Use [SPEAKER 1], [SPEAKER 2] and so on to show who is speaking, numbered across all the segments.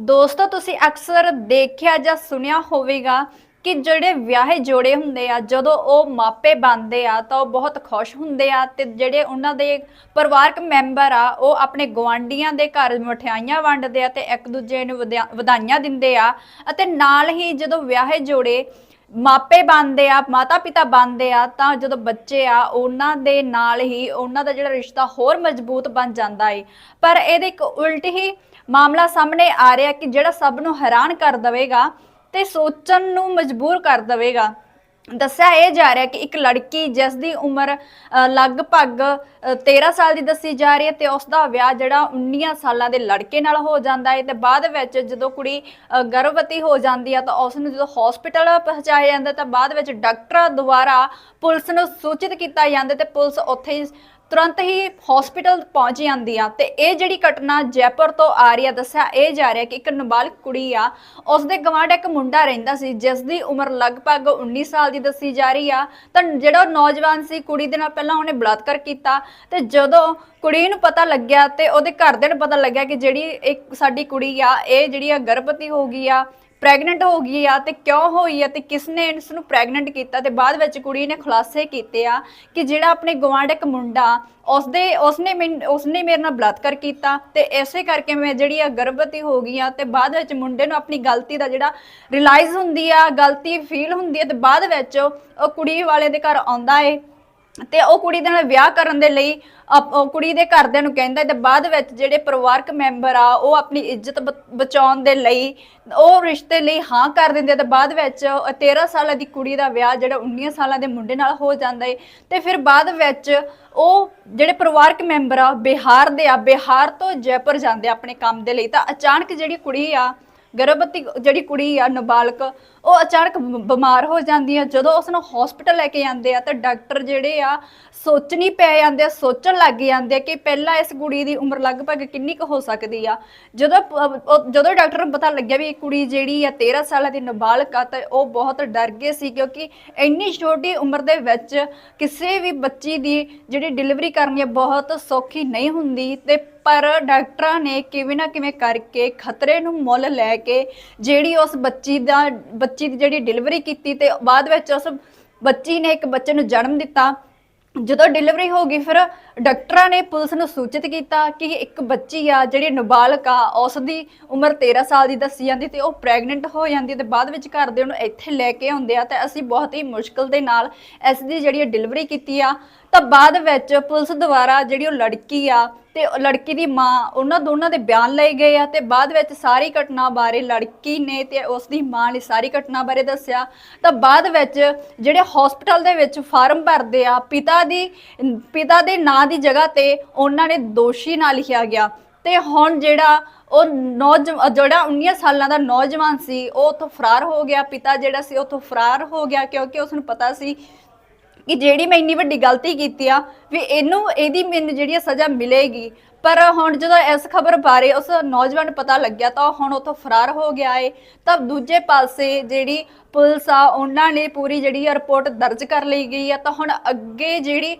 [SPEAKER 1] ਦੋਸਤੋ, ਤੁਸੀਂ ਅਕਸਰ ਦੇਖਿਆ ਜਾਂ ਸੁਣਿਆ ਹੋਵੇਗਾ ਕਿ ਜਿਹੜੇ ਵਿਆਹੇ ਜੋੜੇ ਹੁੰਦੇ ਆ, ਜਦੋਂ ਉਹ ਮਾਪੇ ਬਣਦੇ ਆ, ਤਾਂ ਉਹ ਬਹੁਤ ਖੁਸ਼ ਹੁੰਦੇ ਆ ਤੇ ਜਿਹੜੇ ਉਹਨਾਂ ਦੇ ਪਰਿਵਾਰਕ ਮੈਂਬਰ ਆ, ਉਹ ਆਪਣੇ ਗਵਾਂਢੀਆਂ ਦੇ ਘਰ ਮਠਿਆਈਆਂ ਵੰਡਦੇ ਆ ਤੇ ਇੱਕ ਦੂਜੇ ਨੂੰ ਵਧਿਆ- ਵਧਾਈਆਂ ਦਿੰਦੇ ਆ ਅਤੇ ਨਾਲ ਹੀ ਜਦੋਂ ਵਿਆਹੇ ਜੋੜੇ ਮਾਪੇ ਬਣਦੇ ਆ ਮਾਤਾ ਪਿਤਾ ਬਣਦੇ ਆ, ਤਾਂ ਜਦੋਂ ਬੱਚੇ ਆ, ਉਹਨਾਂ ਦੇ ਨਾਲ ਹੀ ਉਹਨਾਂ ਦਾ ਜਿਹੜਾ ਰਿਸ਼ਤਾ ਹੋਰ ਮਜ਼ਬੂਤ ਬਣ ਜਾਂਦਾ ਏ। ਪਰ ਇਹਦੇ ਇੱਕ ਉਲਟ ਹੀ ਮਾਮਲਾ ਸਾਹਮਣੇ ਆ ਰਿਹਾ ਕਿ ਜਿਹੜਾ ਸਭ ਨੂੰ ਹੈਰਾਨ ਕਰ ਦਵੇਗਾ ਤੇ ਸੋਚਣ ਨੂੰ ਮਜਬੂਰ ਕਰ ਦਵੇਗਾ। ਦੱਸਿਆ ਇਹ ਜਾ ਰਿਹਾ ਕਿ ਇੱਕ ਲੜਕੀ ਜਿਸ ਦੀ ਉਮਰ ਲਗਭਗ 13 ਸਾਲ ਦੀ ਦੱਸੀ ਜਾ ਰਹੀ ਹੈ ਤੇ ਉਸ ਦਾ ਵਿਆਹ ਜਿਹੜਾ 19 ਸਾਲਾਂ ਦੇ ਲੜਕੇ ਨਾਲ ਹੋ ਜਾਂਦਾ ਹੈ ਤੇ ਬਾਅਦ ਵਿੱਚ ਜਦੋਂ ਕੁੜੀ ਗਰਭਵਤੀ ਹੋ ਜਾਂਦੀ ਹੈ ਤਾਂ ਉਸ ਨੂੰ ਜਦੋਂ ਹਸਪੀਟਲ ਪਹੁੰਚਾਇਆ ਜਾਂਦਾ ਤਾਂ ਬਾਅਦ ਵਿੱਚ ਡਾਕਟਰਾਂ ਦੁਆਰਾ ਪੁਲਿਸ ਨੂੰ ਸੂਚਿਤ ਕੀਤਾ ਜਾਂਦਾ ਤੇ ਪੁਲਿਸ ਉੱਥੇ ਤੁਰੰਤ ਹੀ ਹਸਪੀਟਲ ਪਹੁੰਚ ਜਾਂਦੀ ਆ ਤੇ ਇਹ ਜਿਹੜੀ ਘਟਨਾ ਜੈਪੁਰ ਤੋਂ ਆ ਰਹੀ ਆ, ਦੱਸਿਆ ਇਹ ਜਾ ਰਿਹਾ ਕਿ ਇੱਕ ਨਾਬਾਲਗ ਕੁੜੀ ਆ ਉਸ ਦੇ ਗਵਾਂਢ ਇੱਕ ਮੁੰਡਾ ਰਹਿੰਦਾ ਸੀ ਜਿਸ ਦੀ ਉਮਰ ਲਗਭਗ 19 ਸਾਲ ਦੀ ਦੱਸੀ ਜਾ ਰਹੀ ਆ। ਤਾਂ ਜਿਹੜਾ ਉਹ ਨੌਜਵਾਨ ਸੀ, ਕੁੜੀ ਦੇ ਨਾਲ ਪਹਿਲਾਂ ਉਹਨੇ ਬਲਾਤਕਾਰ ਕੀਤਾ ਤੇ ਜਦੋਂ ਕੁੜੀ ਨੂੰ ਪਤਾ ਲੱਗਿਆ ਤੇ ਉਹਦੇ ਘਰਦਿਆਂ ਨੂੰ ਪਤਾ ਲੱਗਿਆ ਕਿ ਜਿਹੜੀ ਇੱਕ ਸਾਡੀ ਕੁੜੀ ਆ, ਇਹ ਜਿਹੜੀ ਆ ਗਰਭਵਤੀ ਹੋ ਗਈ ਆ ਪ੍ਰੈਗਨੈਂਟ ਹੋ ਗਈ ਆ ਤੇ ਕਿਉਂ ਹੋਈ ਆ ਤੇ ਕਿਸ ਨੇ ਇਸ ਨੂੰ ਪ੍ਰੈਗਨੈਂਟ ਕੀਤਾ ਤੇ ਬਾਅਦ ਵਿੱਚ ਕੁੜੀ ਨੇ ਖੁਲਾਸੇ ਕੀਤੇ ਆ ਕਿ ਜਿਹੜਾ ਆਪਣੇ ਗਵਾਂਢ ਇੱਕ ਮੁੰਡਾ, ਉਸਦੇ, ਉਸਨੇ ਮੈਨ- ਉਸਨੇ ਮੇਰੇ ਨਾਲ ਬਲਾਤਕਾਰ ਕੀਤਾ ਤੇ ਐਸੇ ਕਰਕੇ ਮੈਂ ਜਿਹੜੀ ਆ ਗਰਭਵਤੀ ਹੋ ਗਈ ਆ ਤੇ ਬਾਅਦ ਵਿੱਚ ਮੁੰਡੇ ਨੂੰ ਆਪਣੀ ਗਲਤੀ ਦਾ ਜਿਹੜਾ ਰਿਅਲਾਈਜ਼ ਹੁੰਦੀ ਆ, ਗਲਤੀ ਫੀਲ ਹੁੰਦੀ ਆ ਤੇ ਬਾਅਦ ਵਿੱਚ ਉਹ ਕੁੜੀ ਵਾਲੇ ਦੇ ਘਰ ਆਉਂਦਾ ਏ। ਤੇ ਉਹ ਕੁੜੀ ਦੇ ਨਾਲ ਵਿਆਹ ਕਰਨ ਦੇ ਲਈ ਅਪ- ਉਹ ਕੁੜੀ ਦੇ ਘਰਦਿਆਂ ਨੂੰ ਕਹਿੰਦਾ, ਤੇ ਬਾਅਦ ਵਿੱਚ ਜਿਹੜੇ ਪਰਿਵਾਰਕ ਮੈਂਬਰ ਆ, ਉਹ ਆਪਣੀ ਇੱਜ਼ਤ ਬ- ਬਚਾਉਣ ਦੇ ਲਈ, ਉਹ ਰਿਸ਼ਤੇ ਲਈ ਹਾਂ ਕਰ ਦਿੰਦੇ ਤੇ ਬਾਅਦ ਵਿੱਚ ਉਹ 13 ਸਾਲਾਂ ਦੀ ਕੁੜੀ ਦਾ ਵਿਆਹ ਜਿਹੜਾ 19 ਸਾਲਾਂ ਦੇ ਮੁੰਡੇ ਨਾਲ ਹੋ ਜਾਂਦਾ ਏ, ਤੇ ਫਿਰ ਬਾਅਦ ਵਿੱਚ ਉਹ ਜਿਹੜੇ ਪਰਿਵਾਰਕ ਮੈਂਬਰ ਆ ਉਹ ਬਿਹਾਰ ਦੇ ਆ, ਬਿਹਾਰ ਤੋਂ ਜੈਪੁਰ ਜਾਂਦੇ ਆ ਆਪਣੇ ਕੰਮ ਦੇ ਲਈ, ਤਾਂ ਅਚਾਨਕ ਜਿਹੜੀ ਕੁੜੀ ਆ ਗਰਭਵਤੀ ਜਿਹੜੀ ਕੁੜੀ ਆ, ਨਾਬਾਲਗ, ਉਹ ਅਚਾਨਕ ਬ- ਬਿਮਾਰ ਹੋ ਜਾਂਦੀ ਆ। ਜਦੋਂ ਉਸ ਨੂੰ ਹਸਪੀਟਲ ਲੈ ਕੇ ਜਾਂਦੇ ਆ, ਤਾਂ ਡਾਕਟਰ ਜਿਹੜੇ ਆ ਸੋਚਣੀ ਪੈ ਜਾਂਦੇ ਆ ਸੋਚਣ ਲੱਗ ਜਾਂਦੇ ਆ ਕਿ ਪਹਿਲਾਂ ਇਸ ਕੁੜੀ ਦੀ ਉਮਰ ਲਗਭਗ ਕਿੰਨੀ ਕੁ ਹੋ ਸਕਦੀ ਆ। ਜਦੋਂ ਪ- ਉਹ- ਜਦੋਂ ਡਾਕਟਰ ਨੂੰ ਪਤਾ ਲੱਗਿਆ ਵੀ ਇਹ ਕੁੜੀ ਜਿਹੜੀ ਆ 13 ਸਾਲਾਂ ਦੀ ਨਾਬਾਲਗ ਆ, ਤਾਂ ਉਹ ਬਹੁਤ ਡਰ ਗਏ ਸੀ, ਕਿਉਂਕਿ ਇੰਨੀ ਛੋਟੀ ਉਮਰ ਦੇ ਵਿੱਚ ਕਿਸੇ ਵੀ ਬੱਚੀ ਦੀ ਜਿਹੜੀ ਡਿਲੀਵਰੀ ਕਰਨੀ ਆ, ਬਹੁਤ ਸੌਖੀ ਨਹੀਂ ਹੁੰਦੀ ਤੇ ਪਰ ਡਾਕਟਰਾਂ ਨੇ ਕਿਵੇਂ ਨਾ ਕਿਵੇਂ ਕਰਕੇ ਖਤਰੇ ਨੂੰ ਮੁੱਲ ਲੈ ਕੇ ਜਿਹੜੀ ਉਸ ਬੱਚੀ ਦਾ, ਬੱਚੀ ਦੀ ਜਿਹੜੀ ਡਿਲੀਵਰੀ ਕੀਤੀ ਤੇ ਬਾਅਦ ਵਿੱਚ ਉਸ ਬੱਚੀ ਨੇ ਇੱਕ ਬੱਚੇ ਨੂੰ ਜਨਮ ਦਿੱਤਾ। ਜਦੋਂ ਡਿਲੀਵਰੀ ਹੋ ਗਈ, ਫਿਰ ਡਾਕਟਰਾਂ ਨੇ ਪੁਲਿਸ ਨੂੰ ਸੂਚਿਤ ਕੀਤਾ ਕਿ ਇੱਕ ਬੱਚੀ ਆ, ਜਿਹੜੀ ਨਾਬਾਲਗ ਆ ਉਸ ਦੀ ਉਮਰ 13 ਸਾਲ ਦੀ ਦੱਸੀ ਜਾਂਦੀ ਤੇ ਉਹ ਪ੍ਰੈਗਨੈਂਟ ਹੋ ਜਾਂਦੀ ਤੇ ਬਾਅਦ ਵਿੱਚ ਘਰ ਦੇ ਉਹਨੂੰ ਇੱਥੇ ਲੈ ਕੇ ਆਉਂਦੇ ਆ ਤੇ ਅਸੀਂ ਬਹੁਤ ਹੀ ਮੁਸ਼ਕਲ ਦੇ ਨਾਲ ਇਸ ਦੀ ਜਿਹੜੀ ਡਿਲੀਵਰੀ ਕੀਤੀ ਆ ਤਾਂ ਬਾਅਦ ਵਿੱਚ ਪੁਲਿਸ ਦੁਆਰਾ ਜਿਹੜੀ ਉਹ ਲੜਕੀ ਆ ਤੇ ਉਹ ਲੜਕੀ ਦੀ ਮਾਂ, ਉਹਨਾਂ ਦੋਨਾਂ ਦੇ ਬਿਆਨ ਲਏ ਗਏ ਆ ਤੇ ਬਾਅਦ ਵਿੱਚ ਸਾਰੀ ਘਟਨਾ ਬਾਰੇ ਲੜਕੀ ਨੇ ਤੇ ਉਸ ਦੀ ਮਾਂ ਨੇ ਸਾਰੀ ਘਟਨਾ ਬਾਰੇ ਦੱਸਿਆ। ਤਾਂ ਬਾਅਦ ਵਿੱਚ ਜਿਹੜੇ ਹਸਪੀਟਲ ਦੇ ਵਿੱਚ ਫਾਰਮ ਭਰਦੇ ਆ, ਪਿਤਾ ਦੀ, ਪਿਤਾ ਦੇ ਨਾਂ ਦੀ ਜਗ੍ਹਾ ਤੇ ਉਹਨਾਂ ਨੇ ਦੋਸ਼ੀ ਨਾਂ ਲਿਖਿਆ ਗਿਆ। ਤੇ ਹੁਣ ਜਿਹੜਾ ਉਹ ਨੌਜਵਾਨ ਜਿਹੜਾ 19 ਸਾਲਾਂ ਦਾ ਨੌਜਵਾਨ ਸੀ, ਉਹ ਉੱਥੋਂ ਫਰਾਰ ਹੋ ਗਿਆ। ਪਿਤਾ ਜਿਹੜਾ ਸੀ ਉੱਥੋਂ ਫਰਾਰ ਹੋ ਗਿਆ ਕਿਉਂਕਿ ਉਸ ਨੂੰ ਪਤਾ ਸੀ ਕਿ ਜਿਹੜੀ ਮੈਂ ਇੰਨੀ ਵੱਡੀ ਗਲਤੀ ਕੀਤੀ ਆ, ਵੀ ਇਹਨੂੰ, ਇਹਦੀ ਮੈਨੂੰ ਜਿਹੜੀ ਆ ਸਜ਼ਾ ਮਿਲੇਗੀ ਪਰ ਹੁਣ ਜਦੋਂ ਇਸ ਖਬਰ ਬਾਰੇ ਉਸ ਨੌਜਵਾਨ ਨੂੰ ਪਤਾ ਲੱਗਿਆ ਤਾਂ ਉਹ ਹੁਣ ਉੱਥੋਂ ਫਰਾਰ ਹੋ ਗਿਆ ਏ। ਤਾਂ ਦੂਜੇ ਪਾਸੇ ਜਿਹੜੀ ਪੁਲਿਸ ਆ, ਉਹਨਾਂ ਨੇ ਪੂਰੀ ਜਿਹੜੀ ਆ ਰਿਪੋਰਟ ਦਰਜ ਕਰ ਲਈ ਗਈ ਆ। ਤਾਂ ਹੁਣ ਅੱਗੇ ਜਿਹੜੀ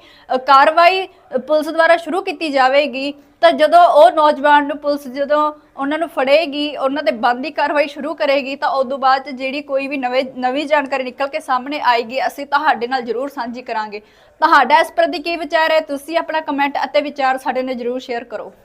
[SPEAKER 1] ਕਾਰਵਾਈ ਪੁਲਿਸ ਦੁਆਰਾ ਸ਼ੁਰੂ ਕੀਤੀ ਜਾਵੇਗੀ, ਤਾਂ ਜਦੋਂ ਉਹ ਨੌਜਵਾਨ ਨੂੰ ਪੁਲਿਸ ਜਦੋਂ ਉਹਨਾਂ ਨੂੰ ਫੜੇਗੀ, ਉਹਨਾਂ ਤੇ ਬੰਦੀ ਕਾਰਵਾਈ ਸ਼ੁਰੂ ਕਰੇਗੀ, ਤਾਂ ਉਦੋਂ ਬਾਅਦ 'ਚ ਜਿਹੜੀ ਕੋਈ ਵੀ ਨਵੇਂ, ਨਵੀਂ ਜਾਣਕਾਰੀ ਨਿਕਲ ਕੇ ਸਾਹਮਣੇ ਆਏਗੀ, ਅਸੀਂ ਤੁਹਾਡੇ ਨਾਲ ਜ਼ਰੂਰ ਸਾਂਝੀ ਕਰਾਂਗੇ। ਤੁਹਾਡਾ ਇਸ ਪ੍ਰਤੀ ਕੀ ਵਿਚਾਰ ਹੈ? ਤੁਸੀਂ ਆਪਣਾ ਕਮੈਂਟ ਅਤੇ ਵਿਚਾਰ ਸਾਡੇ ਨਾਲ ਜ਼ਰੂਰ ਸ਼ੇਅਰ ਕਰੋ